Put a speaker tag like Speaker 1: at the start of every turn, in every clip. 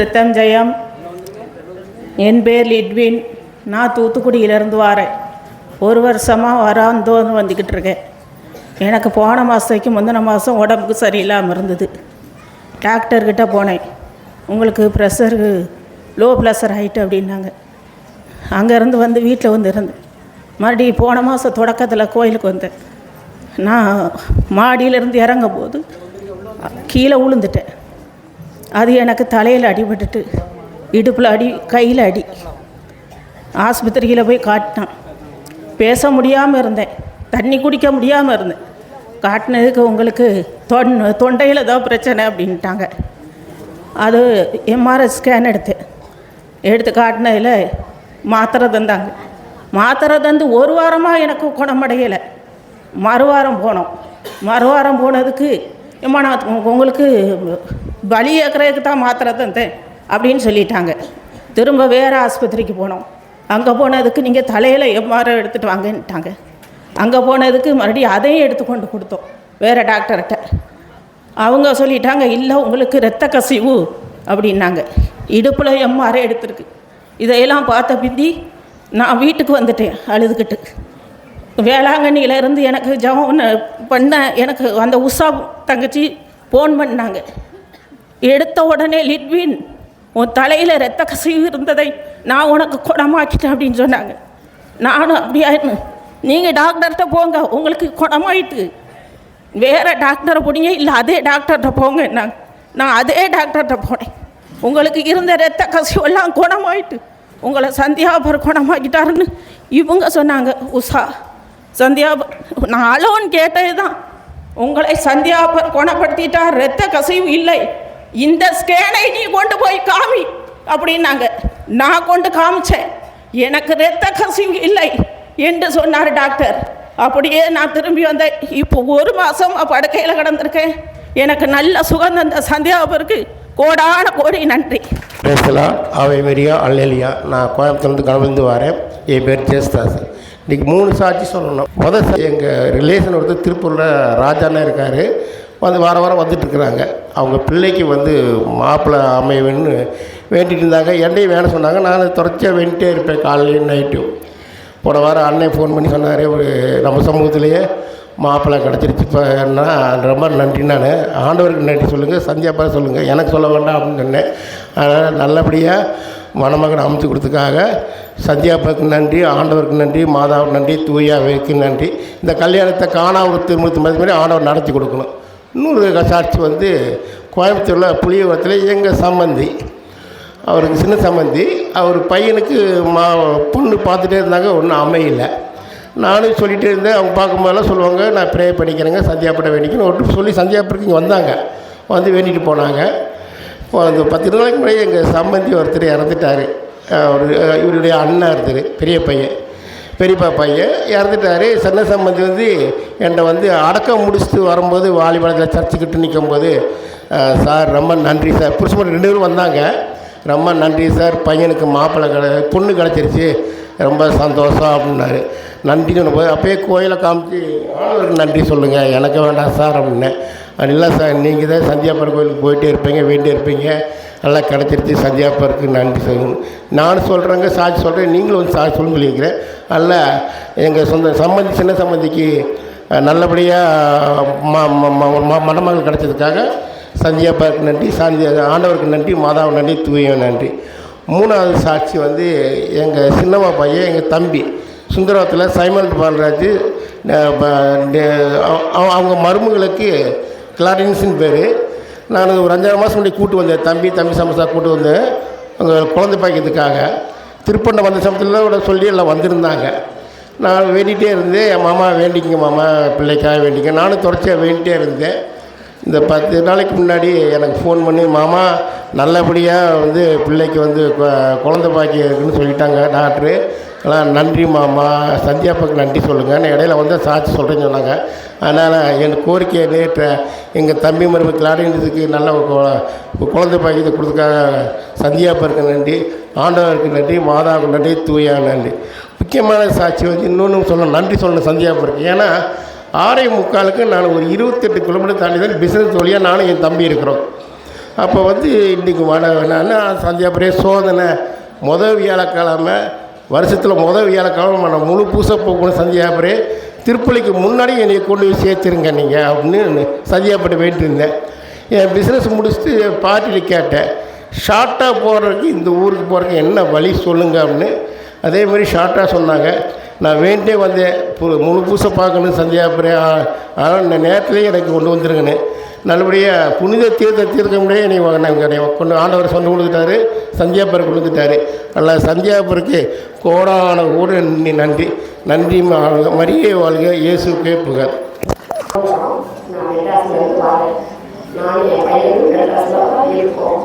Speaker 1: ரித்தம் என் பேர் லிட்வின். நான் தூத்துக்குடியிலேருந்து வரேன். ஒரு வருஷமாக வராந்தோன்னு வந்துக்கிட்டு இருக்கேன். எனக்கு போன மாதத்துக்கு முந்தின மாதம் உடம்புக்கு சரியில்லாமல் இருந்தது. டாக்டர்கிட்ட போனேன். உங்களுக்கு ப்ரெஷரு லோ ப்ரெஷர் ஆகிட்டு அப்படின்னாங்க. அங்கேருந்து வந்து வீட்டில் வந்து இருந்தேன். மறுபடியும் போன மாதம் தொடக்கத்தில் கோயிலுக்கு வந்தேன். நான் மாடியிலேருந்து இறங்கும் போது கீழே விழுந்துட்டேன் அது எனக்கு தலையில் அடிபட்டுட்டு இடுப்பில் அடி கையில் அடி. ஆஸ்பத்திரியில் போய் காட்டினான். பேச முடியாமல் இருந்தேன். தண்ணி குடிக்க முடியாமல் இருந்தேன். காட்டினதுக்கு உங்களுக்கு தொன் தொண்டையில் தான் பிரச்சனை அப்படின்ட்டாங்க. அது எம்ஆர்ஐ ஸ்கேன் எடுத்தேன். எடுத்து காட்டினதில் மாத்திரை தந்தாங்க. மாத்திரை தந்து ஒரு வாரமாக எனக்கு குணமடையலை. மறுவாரம் போனோம். மறுவாரம் போனதுக்கு எம்மா நான் உங்களுக்கு பலி ஏற்கிறதுக்கு தான் மாத்திரை தந்தேன் அப்படின்னு சொல்லிட்டாங்க. திரும்ப வேறு ஆஸ்பத்திரிக்கு போனோம். அங்கே போனதுக்கு நீங்கள் தலையில் எம்ஆர்ஐ எடுத்துகிட்டு வாங்கன்ட்டாங்க. அங்கே போனதுக்கு மறுபடியும் அதையும் எடுத்து கொண்டு கொடுத்தோம். வேறு டாக்டர்கிட்ட அவங்க சொல்லிட்டாங்க இல்லை உங்களுக்கு இரத்த கசிவு அப்படின்னாங்க. இடுப்பில் எம்ஆர்ஐ எடுத்திருக்கு. இதையெல்லாம் பார்த்த பிந்தி நான் வீட்டுக்கு வந்துட்டேன் அழுதுகிட்டு. வேளாங்கண்ணியில இருந்து எனக்கு ஜெபம் பண்ண எனக்கு அந்த உஷா தங்கச்சி ஃபோன் பண்ணாங்க. எடுத்த உடனே லிட்வின் உன் தலையில் ரத்த கசிவு இருந்ததை நான் உனக்கு குணமாக்கிட்டேன் அப்படின்னு சொன்னாங்க. நானும் அப்படியா நீங்கள் டாக்டர்கிட்ட போங்க உங்களுக்கு குணமாயிட்டு. வேறு டாக்டரை போனீங்க இல்லை அதே டாக்டர்கிட்ட போங்க நாங்கள் நான் அதே டாக்டர்கிட்ட போனேன். உங்களுக்கு இருந்த ரத்த கசிவெல்லாம் குணமாயிட்டு உங்களை சந்தியாபர் குணமாக்கிட்டாருன்னு இவங்க சொன்னாங்க உஷா. சந்தியாபர் நான் அலோன் கேட்டது தான் உங்களை சந்தியாபர் குணப்படுத்திட்டார் ரத்த கசிவு இல்லை. இந்த ஸ்கேனை நீ கொண்டு போய் காமி அப்படின்னாங்க. நான் கொண்டு காமிச்சேன். எனக்கு ரத்த கசிவு இல்லை என்று சொன்னார் டாக்டர். அப்படியே நான் திரும்பி வந்தேன். இப்போ ஒரு மாதம் படுக்கையில் கிடந்திருக்கேன். எனக்கு நல்ல சுகம் தந்த சந்தியாபருக்கு கோடான கோடி நன்றி.
Speaker 2: பேசலாம். அவை மரியா அல்லலியா. நான் கோயம்புத்தூர்லேருந்து கலந்து வரேன். என் பேர் ஜெயஸ்தாஸ் இன்றைக்கி மூணு சாட்சி சொல்லணும். முதல் எங்கள் ரிலேஷன் ஒருத்தர் திருப்பூரில் ராஜான்னு இருக்கார். வந்து வார வாரம் வந்துட்டுருக்குறாங்க. அவங்க பிள்ளைக்கு வந்து மாப்பிள்ளை அமையவேன்னு வேண்டிட்டு இருந்தாங்க. என்னையும் வேணும் சொன்னாங்க. நான் தொடர்ச்சியாக வேண்டிகிட்டே இருப்பேன். காலையிலையும் நைட்டும் போன வாரம் அண்ணன் ஃபோன் பண்ணி சொன்னார். ஒரு நம்ம சமூகத்திலேயே மாப்பிள்ளை கிடச்சிருச்சு. இப்போ ரொம்ப நன்றி நான். ஆண்டவருக்கு நன்றி சொல்லுங்கள் சந்தியாப்பா சொல்லுங்கள் எனக்கு சொல்ல வேண்டாம் அப்படின்னு சொன்னேன். அதனால் நல்லபடியாக மணமகன் அமைச்சு கொடுத்ததுக்காக சந்தியாப்பாவுக்கு நன்றி ஆண்டவருக்கு நன்றி மாதாவுக்கு நன்றி தூயாவுக்கு நன்றி. இந்த கல்யாணத்தை காணாமல் திருமணத்து மாதிரி ஆண்டவர் நடத்தி கொடுக்கணும். இன்னொரு சாட்சி வந்து கோயம்புத்தூரில் புளியவரத்தில் எங்கள் சம்பந்தி. அவருக்கு சின்ன சம்பந்தி. அவர் பையனுக்கு மா பொண்ணு பார்த்துட்டே இருந்தாங்க ஒன்றும் அமையல. நானும் சொல்லிகிட்டே இருந்தேன் அவங்க பார்க்கும்போதெல்லாம் சொல்லுவாங்க நான் ப்ரே பண்ணிக்கிறேங்க சந்தியாப்பட வேண்டிக்கணும் ஒட்டு சொல்லி சந்தியாப்படத்துக்கு இங்கே வந்தாங்க. வந்து வேண்டிட்டு போனாங்க. இப்போ அந்த பத்து நாளைக்கு முன்னாடி எங்கள் சம்பந்தி ஒருத்தர் இறந்துட்டார். அவர் இவருடைய அண்ணன் இருந்தார் பெரிய பையன். பெரியப்பா பையன் இறந்துட்டார். சின்ன சம்பந்தி வந்து என்கிட்ட வந்து அடக்கம் முடிச்சுட்டு வரும்போது வாலிபாலத்தில் சர்ச்சுக்கிட்டு நிற்கும்போது போது சார் ரொம்ப நன்றி சார். புருஷன் ரெண்டு பேரும் வந்தாங்க. ரொம்ப நன்றி சார். பையனுக்கு மாப்பிள்ளை கிட பொண்ணு கிடச்சிருச்சு. ரொம்ப சந்தோஷம் அப்படின்னாரு. நன்றின்னு சொன்னபோது அப்போயே கோயிலை காமிச்சு ஆளுக்கு நன்றி சொல்லுங்கள் எனக்கு வேண்டாம் சார் அப்படின்னேன். இல்லை சார் நீங்கள் தான் சந்தியாபுரம் கோயிலுக்கு போயிட்டே இருப்பீங்க வேண்டியே இருப்பீங்க. நல்லா கிடச்சிருச்சு. சந்தியாப்பருக்கு நன்றி சொல்லணும் நானும் சொல்கிறேங்க சாட்சி சொல்கிறேன் நீங்களும் வந்து சாட்சி சொல்லுன்னு சொல்லியிருக்கிறேன். அல்ல எங்கள் சொந்த சம்மந்தி சின்ன சம்மந்திக்கு நல்லபடியாக ம ம- மணமகள் கிடச்சதுக்காக சந்தியாப்பாருக்கு நன்றி. சாந்தி ஆண்டவருக்கு நன்றி. மாதாவுக்கு நன்றி. தூயம் நன்றி. மூணாவது சாட்சி வந்து எங்கள் சின்னம்மா பையன் எங்கள் தம்பி சுந்தரத்தில் சைமன் பாலராஜ் அவ- அவங்க மருமகளுக்கு கிளாரின்ஸுன்னு பேர். நான் ஒரு அஞ்சாறு மாதம் முன்னாடி கூட்டு வந்தேன். தம்பி தம்பி சமஸ்தா கூட்டு வந்தேன் அங்கே குழந்தை பாய்க்கிறதுக்காக திருப்பண்ணை வந்த சமயத்தில் கூட சொல்லி எல்லாம் வந்திருந்தாங்க. நான் வேண்டிகிட்டே இருந்தேன். என் மாமா வேண்டிங்க மாமா பிள்ளைக்காக வேண்டிங்க நானும் தொடர்ச்சியாக வேண்டிகிட்டே இருந்தேன். இந்த பத்து நாளைக்கு முன்னாடி எனக்கு ஃபோன் பண்ணி மாமா நல்லபடியாக வந்து பிள்ளைக்கு வந்து குழந்த குழந்தை இருக்குன்னு சொல்லிட்டாங்க டாக்டரு. நன்றி மாமா. சந்தியாப்பாவுக்கு நன்றி சொல்லுங்கள் நான் இடையில வந்து சாட்சி சொல்கிறேன்னு சொன்னாங்க. அதனால் என் கோரிக்கையை நேற்று எங்கள் தம்பி மரும கிளாடினதுக்கு நல்ல ஒரு குழந்தை பாக்கியத்தை கொடுத்துக்காக சந்தியாப்பாருக்கு நன்றி ஆண்டவருக்கு நன்றி மாதாவுக்கு நன்றி தூயா நன்றி. முக்கியமான சாட்சி வந்து இன்னொன்று சொல்லணும். நன்றி சொல்லணும் சந்தியாப்பாருக்கு. ஏன்னா ஆறே முக்காலுக்கு நான் ஒரு இருபத்தெட்டு கிலோமீட்டர் தாண்டி தான் பிஸ்னஸ் வழியாக நானும் என் தம்பி இருக்கிறோம். அப்போ வந்து இன்றைக்கி வட வேணான்னா சந்தியாபுரே சோதனை முதல் வியாழக்கிழமை வருஷத்தில் முதல் வியாழக்கிழமை நான் முழு பூசை போகணும் சந்தியாபுரே. திருப்பலிக்கு முன்னாடி என்னை கொண்டு போய் சேர்த்துருங்க நீங்கள் அப்படின்னு சந்தியாபுரம் வேண்டிட்டு இருந்தேன். என் பிஸ்னஸ் முடிச்சுட்டு பார்ட்டியில் கேட்டேன். ஷார்ட்டாக போகிறதுக்கு இந்த ஊருக்கு போகிறதுக்கு என்ன வழி சொல்லுங்க அப்படின்னு. அதே மாதிரி ஷார்ட்டாக சொன்னாங்க. நான் வேண்டே வந்தேன். முழு பூசை பார்க்கணும் சந்தியாபுரே. ஆனால் இந்த நேரத்துலேயே எனக்கு கொண்டு வந்துருங்கன்னு. நல்லபடியாக புனித தீர்த்த தீர்க்க முடியாது என்னை நாங்கள் கொண்டு ஆண்டவர் சொன்ன கொடுத்துட்டாரு. சந்தியாபுரம் கொடுத்துட்டாரு. அல்ல நல்லா கோடான கூட நன்றி நன்றி நன்றி மரியே வாழ்க இயேசுக்கே புகழ்.
Speaker 3: நான் என் பையனும் மெட்ராஸில் இருக்கோம்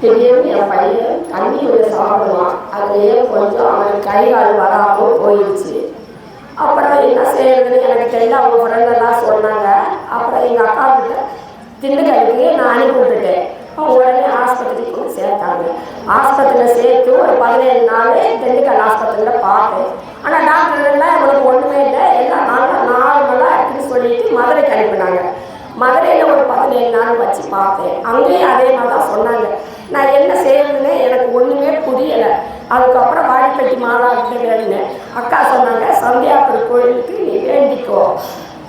Speaker 3: திடீர்னு என் பையன் தண்ணி சாப்பிடுவான் அதுலேயே கொஞ்சம் அவன் கை கால் வராமல் போயிடுச்சு. அப்புறம் என்ன செய்யறதுன்னு எனக்கு தெரியல அவங்க ஃப்ரெண்டெல்லாம் சொன்னாங்க. அப்புறம் எங்கள் அக்கா கிட்ட திண்டுக்கலுக்கு நான் அனுப்பி விட்டுட்டேன் உடனே ஆஸ்பத்திரிக்கு சேர்த்தாங்க. ஆஸ்பத்திரியில் சேர்த்து ஒரு பதினேழு நாள் திண்டுக்கல் ஆஸ்பத்திரியில் பார்த்தேன். ஆனால் டாக்டர் எல்லாம் இவனுக்கு ஒன்றுமே இல்லை. எல்லாம் நாலு நார்மலாக இருக்குன்னு சொல்லிட்டு மதுரைக்கு அனுப்பினாங்க. மதுரையில் ஒரு பதினேழு நாள் வச்சு பார்த்தேன். அங்கேயும் அதே மாதிரி தான் சொன்னாங்க. நான் என்ன செய்யறதுன்னு எனக்கு ஒன்றுமே புரியலை. அதுக்கப்புறம் வாடிப்பட்டி மாதாக்கிட்ட வேணுனேன் அக்கா சொன்னாங்க சந்தியாபுரம் கோயிலுக்கு நீ வேண்டிக்கோ.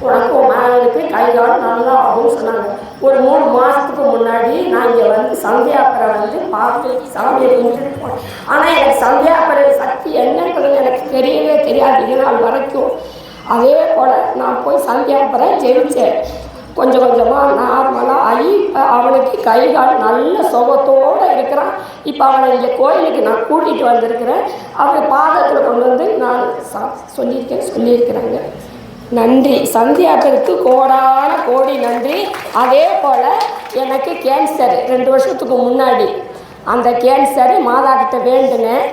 Speaker 3: உனக்கு உன் மகனுக்கு கை நல்லா ஆகும்னு சொன்னாங்க. ஒரு மூணு மாதத்துக்கு முன்னாடி நான் இங்கே வந்து சந்தியாபுரம் வந்து பார்த்து சாமியை கும்பிட்டுட்டு போனேன். ஆனால் எனக்கு சந்தியாபுரம் சக்தி என்னன்றது எனக்கு தெரியவே தெரியாது இது நாள் வரைக்கும். அதே போல் நான் போய் சந்தியாபுரம் ஜெயிச்சேன். கொஞ்சம் கொஞ்சமாக நார்மலாக ஆகி இப்போ அவனுக்கு கை கால் நல்ல சுகத்தோடு இருக்கிறான். இப்போ அவனை இங்கே கோயிலுக்கு நான் கூட்டிகிட்டு வந்திருக்கிறேன். அவன் பாதத்தில் கொண்டு வந்து நான் சா சொல்லியிருக்கேன் சொல்லியிருக்கிறாங்க. நன்றி. சந்தியாக்கருக்கு கோடான கோடி நன்றி. அதே போல் எனக்கு கேன்சர் ரெண்டு வருஷத்துக்கு முன்னாடி. அந்த கேன்சர் மாதா கிட்ட வேண்டுனேன்.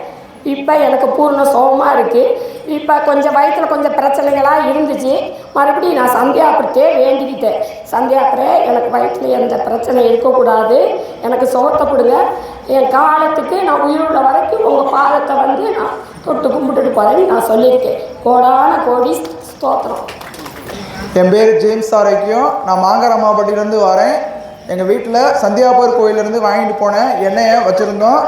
Speaker 3: இப்போ எனக்கு பூர்ண சுகமாக இருக்குது இப்போ கொஞ்சம் வயிற்றில் கொஞ்சம் பிரச்சனைகளாக இருந்துச்சு. மறுபடியும் நான் சந்தியாபுரத்தே வேண்டிக்கிட்டேன். சந்தியாபுரே எனக்கு வயிற்றில் எந்த பிரச்சனை இருக்கக்கூடாது. எனக்கு சோத்தை கொடுங்க. என் காலத்துக்கு நான் உயிருள்ள வரைக்கும் உங்கள் பாதத்தை வந்து நான் தொட்டு கும்பிட்டுட்டு போகிறேன்னு நான் சொல்லியிருக்கேன். கோடான கோடி ஸ்தோத்திரம்
Speaker 4: என் பேர் ஜேம்ஸ் ஆரோக்கியம் நான் மாங்கரமாப்பட்டிலேருந்து வரேன். எங்கள் வீட்டில் சந்தியாபுர் கோயிலேருந்து வாங்கிட்டு போன எண்ணெயை வச்சுருந்தோம்.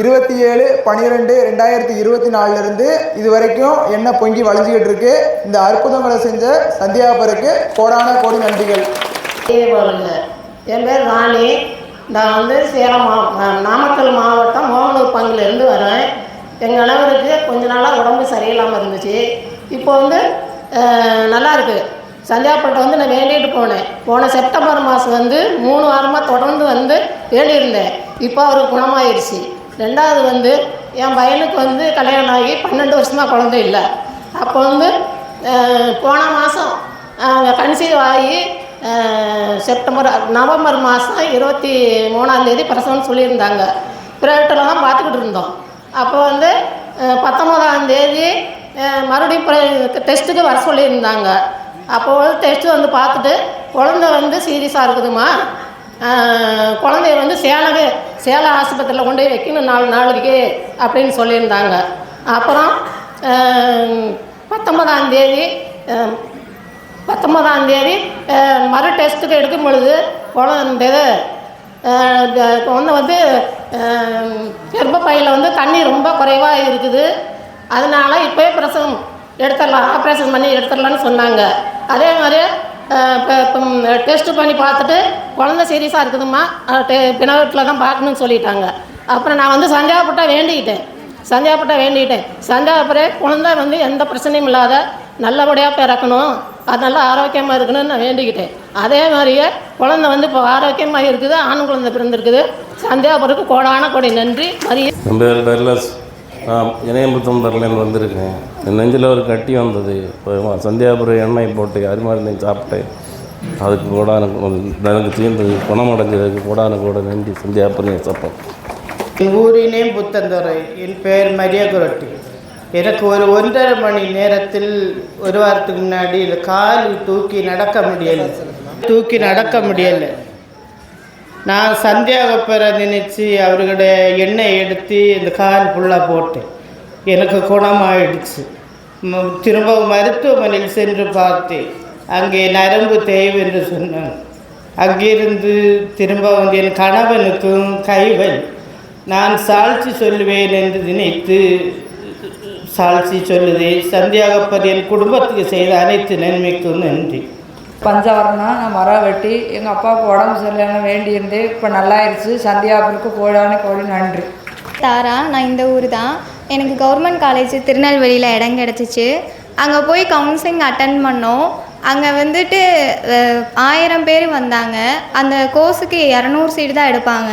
Speaker 4: இருபத்தி ஏழு பன்னிரெண்டு ரெண்டாயிரத்தி இருபத்தி நாலுலேருந்து இது வரைக்கும் எண்ணெய் பொங்கி வளைஞ்சிக்கிட்டு இருக்கு. இந்த அற்புதங்களை செஞ்ச சந்தியாபுருக்கு கோடான கோடி நன்றிகள்.
Speaker 5: என் பேர் ராணி. நான் வந்து சேலம் மா நாமக்கல் மாவட்டம் மோகனூர் பங்கிலிருந்து வரேன். எங்கள் கணவருக்கு கொஞ்ச நாளாக உடம்பு சரியில்லாமல் இருந்துச்சு. இப்போ வந்து நல்லாயிருக்கு நல்லா இருக்குது சந்தியாப்பட்டை வந்து நான் வேண்டிட்டு போனேன். போன செப்டம்பர் மாதம் வந்து மூணு வாரமாக தொடர்ந்து வந்து வேண்டியிருந்தேன். இப்போ அவருக்கு குணமாயிருச்சு. ரெண்டாவது வந்து என் பையனுக்கு வந்து கல்யாணம் ஆகி பன்னெண்டு வருஷமாக குழந்தை இல்லை. அப்போ வந்து போன மாதம் கன்சீவ் ஆகி செப்டம்பர் நவம்பர் மாதம் இருபத்தி மூணாந்தேதி பிரசவம்னு சொல்லியிருந்தாங்க. ப்ரைவேட்டில் தான் பார்த்துக்கிட்டு இருந்தோம். அப்போ வந்து தேதி மறுபடியும் டெஸ்ட்டுக்கு வர சொல்லியிருந்தாங்க. அப்போ டெஸ்ட்டு வந்து பார்த்துட்டு குழந்தை வந்து சீரியஸாக இருக்குதுமா குழந்தைய வந்து சேலகு சேலம் ஆஸ்பத்திரியில் கொண்டு போய் வைக்கணும் நாலு நாளைக்கு அப்படின்னு சொல்லியிருந்தாங்க. அப்புறம் பத்தொன்பதாம் தேதி பத்தொன்பதாம் தேதி மறு டெஸ்ட்டுக்கு எடுக்கும் பொழுது குழந்தை குழந்தை வந்து அஹ், கர்ப்பப்பையில் வந்து தண்ணி ரொம்ப குறைவாக இருக்குது. அதனால இப்போயே பிரசவம் எடுத்துடலாம் ஆப்ரேஷன் பண்ணி எடுத்துடலான்னு சொன்னாங்க. அதே மாதிரி டெஸ்ட்டு பண்ணி பார்த்துட்டு குழந்த சீரியஸாக இருக்குதும்மா பினவட்டில் தான் பார்க்கணும்னு சொல்லிட்டாங்க. அப்புறம் நான் வந்து சந்தியாப்பட்டா வேண்டிக்கிட்டேன். சந்தியாப்பட்டா வேண்டிக்கிட்டேன். சந்தியாபுரே குழந்தை வந்து எந்த பிரச்சனையும் இல்லாத நல்லபடியாக பிறக்கணும். அது நல்லா ஆரோக்கியமாக இருக்கணும்னு நான் வேண்டிக்கிட்டேன். அதே மாதிரியே குழந்தை வந்து இப்போ ஆரோக்கியமாக இருக்குது ஆண் குழந்தை பிறந்திருக்குது. சந்தியாபுரத்துக்கு கோடான கொடை நன்றி. மரியாதை
Speaker 6: என் தரலன்னு வந்திருக்கேன் என் நெஞ்சில் ஒரு கட்டி வந்தது. சந்தியாபுரம் எண்ணெய் போட்டு அரிமாதிரி சாப்பிட்டேன். அதுக்கு கூட எனக்கு தீர்ந்தது. குணமடைஞ்சதுக்கு கூடான கூட நன்றி சந்தியாபுரம் சப்பம்
Speaker 7: என் ஊரினே புத்தந்துறை என் பெயர் மரிய குரட்டி. எனக்கு ஒரு ஒன்றரை மணி நேரத்தில் ஒரு வாரத்துக்கு முன்னாடி இந்த கால் தூக்கி நடக்க முடியலை. தூக்கி நடக்க முடியலை. நான் சந்தியாகப்பரை நினச்சி அவர்களுடைய எண்ணெய் எடுத்து இந்த கால் ஃபுல்லாக போட்டேன். எனக்கு குணமாயிடுச்சு. திரும்ப மருத்துவமனையில் சென்று பார்த்தேன். அங்கே நரம்பு தேய்வு என்று சொன்னாங்க. அங்கிருந்து திரும்ப வந்து என் கணவனுக்கும் கைவல். நான் சாட்சி சொல்லுவேன் என்று நினைத்து சாட்சி சொல்லுதே சந்தியாகப்பர் என் குடும்பத்துக்கு செய்த அனைத்து நன்மைக்கும் நன்றி.
Speaker 8: பஞ்சவரணம் நான் மரம் வெட்டி எங்கள் அப்பாவுக்கு உடம்பு சரியில்லைன்னு வேண்டியிருந்து இப்போ நல்லாயிருச்சு. சந்தியாபுருக்கு கோடான கோடி நன்றி.
Speaker 9: தாரா நான் இந்த ஊர் தான் எனக்கு கவர்மெண்ட் காலேஜ் திருநெல்வேலியில் இடம் கிடச்சிச்சு. அங்கே போய் கவுன்சிலிங் அட்டன் பண்ணோம். அங்கே வந்துட்டு ஆயிரம் பேர் வந்தாங்க. அந்த கோர்ஸுக்கு இரநூறு சீடு தான் எடுப்பாங்க.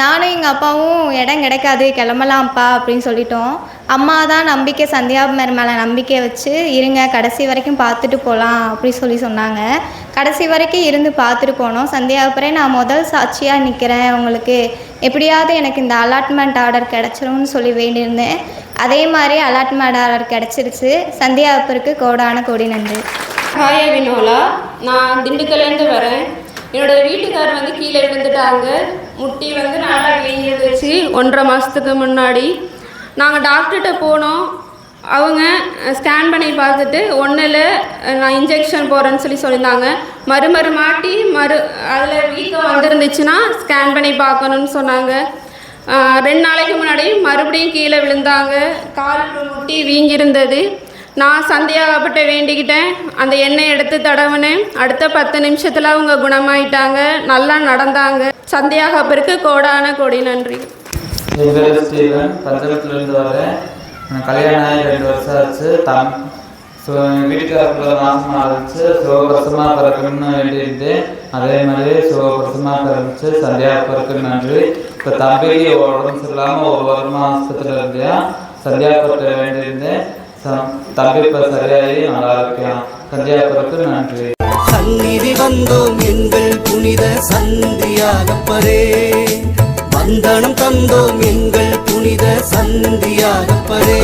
Speaker 9: நானும் எங்கள் அப்பாவும் இடம் கிடைக்காது. கிளம்பலாம்ப்பா அப்படின்னு சொல்லிட்டோம். அம்மா தான் நம்பிக்கை சந்தியாபமர் மேலே நம்பிக்கை வச்சு இருங்க கடைசி வரைக்கும் பார்த்துட்டு போகலாம் அப்படி சொல்லி சொன்னாங்க. கடைசி வரைக்கும் இருந்து பார்த்துட்டு போனோம். சந்தியாபுரம் நான் முதல் சாட்சியாக நிற்கிறேன் உங்களுக்கு. எப்படியாவது எனக்கு இந்த அலாட்மெண்ட் ஆர்டர் கிடச்சிரும்னு சொல்லி வேண்டியிருந்தேன். அதே மாதிரி அலாட்மெண்ட் ஆர்டர் கிடச்சிருச்சு. சந்தியாபுருக்கு கோடான கோடி நன்றி.
Speaker 10: ஹாய் வினோலா. நான் திண்டுக்கல்லேருந்து வரேன். என்னோட வீட்டுக்கார் வந்து கீழே விழுந்துட்டாங்க. முட்டி வந்து நல்லா வீங்கிருந்துச்சு ஒன்றரை மாதத்துக்கு முன்னாடி நாங்கள் டாக்டர்கிட்ட போனோம். அவங்க ஸ்கேன் பண்ணி பார்த்துட்டு ஒன்றில் நான் இன்ஜெக்ஷன் போடுறேன்னு சொல்லி சொல்லியிருந்தாங்க. மறு மாட்டி மறு அதில் வீக்கம் வந்துருந்துச்சுன்னா ஸ்கேன் பண்ணி பார்க்கணுன்னு சொன்னாங்க. ரெண்டு நாளைக்கு முன்னாடி மறுபடியும் கீழே விழுந்தாங்க. கால் முட்டி வீங்கியிருந்தது. நான் சந்தியாகப்பட்ட வேண்டிக்கிட்டேன். அந்த எண்ணெய் எடுத்து தடவினேன். அடுத்த பத்து நிமிஷத்தில் அவங்க குணமாயிட்டாங்க. நல்லா நடந்தாங்க. சந்தியாகப்பருக்கு கோடான கோடி நன்றி.
Speaker 11: என் பேர் ஸ்டீவன் பஞ்சமத்துலேருந்து வரேன் எனக்கு கல்யாணம் ஆகி ரெண்டு வருஷம் ஆச்சு. தம் ஸோ எங்கள் வீட்டுக்காரர்களை மாசமாக ஆரம்பிச்சு சுகபிரசமாக பிறக்கணும்னு வேண்டியிருந்தேன் அதே மாதிரி சுகபிரசமாக பிறந்துச்சு. சந்தியா பிறக்க நன்றி. இப்போ தம்பிக்கு உடம்பு சரியில்லாமல் ஒரு வாரமாக ஆஸ்பத்திரியில் இருந்தேன் சந்தியா பிறக்க வேண்டியிருந்தேன் தம்பி இப்போ சரியாகி நல்லா இருக்கேன் சந்தியா பிறக்க நன்றி.
Speaker 12: சந்நிதி வந்தோம் எங்கள் புனித சந்தியாகப்பரே. சந்தனம் தந்தோம் எங்கள் புனித சந்தியாகப்பரே